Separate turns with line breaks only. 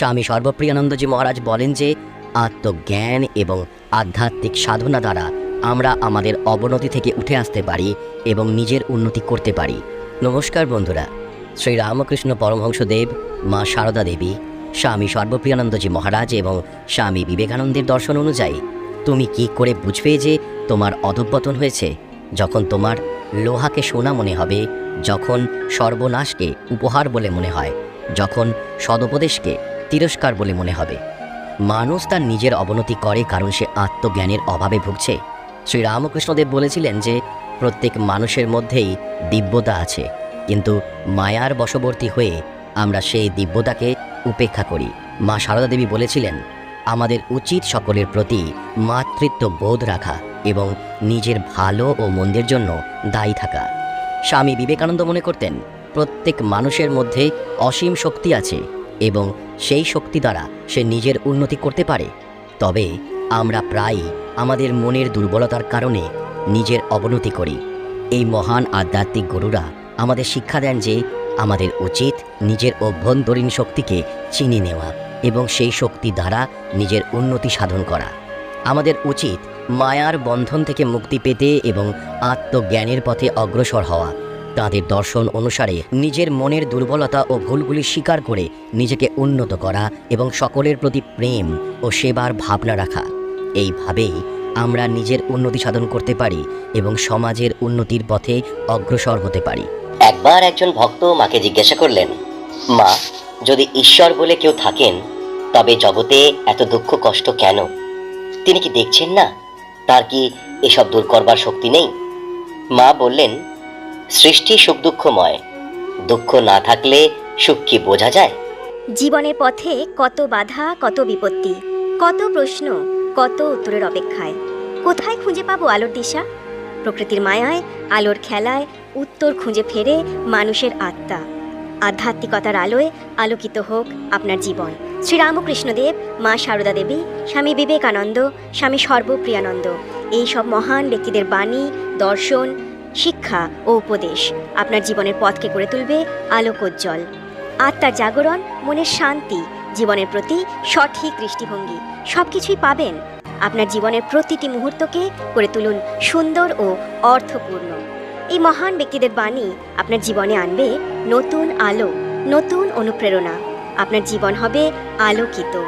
স্বামী সর্বপ্রিয়ানন্দজি মহারাজ বলেন যে, আত্মজ্ঞান এবং আধ্যাত্মিক সাধনা দ্বারা আমরা আমাদের অবনতি থেকে উঠে আসতে পারি এবং নিজের উন্নতি করতে পারি। নমস্কার বন্ধুরা, শ্রী রামকৃষ্ণ পরমহংসদেব, মা সারদা দেবী, স্বামী সর্বপ্রিয়ানন্দজি মহারাজ এবং স্বামী বিবেকানন্দের দর্শন অনুযায়ী, তুমি কি করে বুঝবে যে তোমার অধঃপতন হয়েছে? যখন তোমার লোহাকে সোনা মনে হবে, যখন সর্বনাশকে উপহার বলে মনে হয়, যখন সদুপদেশকে তিরস্কার বলে মনে হবে। মানুষ তার নিজের অবনতি করে কারণ সে আত্মজ্ঞানের অভাবে ভুগছে। শ্রী রামকৃষ্ণদেব বলেছিলেন যে, প্রত্যেক মানুষের মধ্যেই দিব্যতা আছে, কিন্তু মায়ার বশবর্তী হয়ে আমরা সেই দিব্যতাকে উপেক্ষা করি। মা সারদা দেবী বলেছিলেন, আমাদের উচিত সকলের প্রতি মাতৃত্ব বোধ রাখা এবং নিজের ভালো ও মন্দের জন্য দায়ী থাকা। স্বামী বিবেকানন্দ মনে করতেন, প্রত্যেক মানুষের মধ্যে অসীম শক্তি আছে এবং সেই শক্তি দ্বারা সে নিজের উন্নতি করতে পারে। তবে আমরা প্রায়ই আমাদের মনের দুর্বলতার কারণে নিজের অবনতি করি। এই মহান আধ্যাত্মিক গুরুরা আমাদের শিক্ষা দেন যে আমাদের উচিত নিজের অভ্যন্তরীণ শক্তিকে চিনে নেওয়া এবং সেই শক্তি দ্বারা নিজের উন্নতি সাধন করা। আমাদের উচিত মায়ার বন্ধন থেকে মুক্তি পেতে এবং আত্মজ্ঞানের পথে অগ্রসর হওয়া। তাদের দর্শন অনুসারে নিজের মনের দুর্বলতা ও ভুলগুলি স্বীকার করে নিজেকে উন্নত করা এবং সকলের প্রতি প্রেম ও সেবার ভাবনা রাখা। এইভাবেই আমরা নিজের উন্নতি সাধন করতে পারি এবং সমাজের উন্নতির পথে অগ্রসর হতে পারি। একবার একজন ভক্ত মাকে জিজ্ঞাসা করলেন, মা, যদি ঈশ্বর বলে কেউ থাকেন, তবে জগতে এত দুঃখ কষ্ট কেন? তিনি কি দেখছেন না? তার কি এসব দূর করবার শক্তি নেই? মা বললেন সৃষ্টি সুখ দুঃখময়। দুঃখ না থাকলে সুখ কি বোঝা যায়?
জীবনের পথে কত বাধা, কত বিপত্তি, কত প্রশ্ন, কত উত্তরের অপেক্ষায়। কোথায় খুঁজে পাবো আলোর দিশা? প্রকৃতির মায়ায়, আলোর খেলায় উত্তর খুঁজে ফেরে মানুষের আত্মা। আধ্যাত্মিকতার আলোয় আলোকিত হোক আপনার জীবন। শ্রীরামকৃষ্ণদেব, মা সারদা দেবী, স্বামী বিবেকানন্দ, স্বামী সর্বপ্রিয়ানন্দ। এই সব মহান ব্যক্তিদের বাণী, দর্শন শিক্ষা ও উপদেশ। আপনার জীবনের পথকে করে তুলবে আলোকোজ্জ্বল। আত্মার জাগরণ, মনের শান্তি, জীবনের প্রতি সঠিক দৃষ্টিভঙ্গি সব কিছুই পাবেন। আপনার জীবনের প্রতিটি মুহূর্তকে করে তুলুন সুন্দর ও অর্থপূর্ণ। এই মহান ব্যক্তিদের বাণী আপনার জীবনে আনবে নতুন আলো, নতুন অনুপ্রেরণা। আপনার জীবন হবে আলোকিত।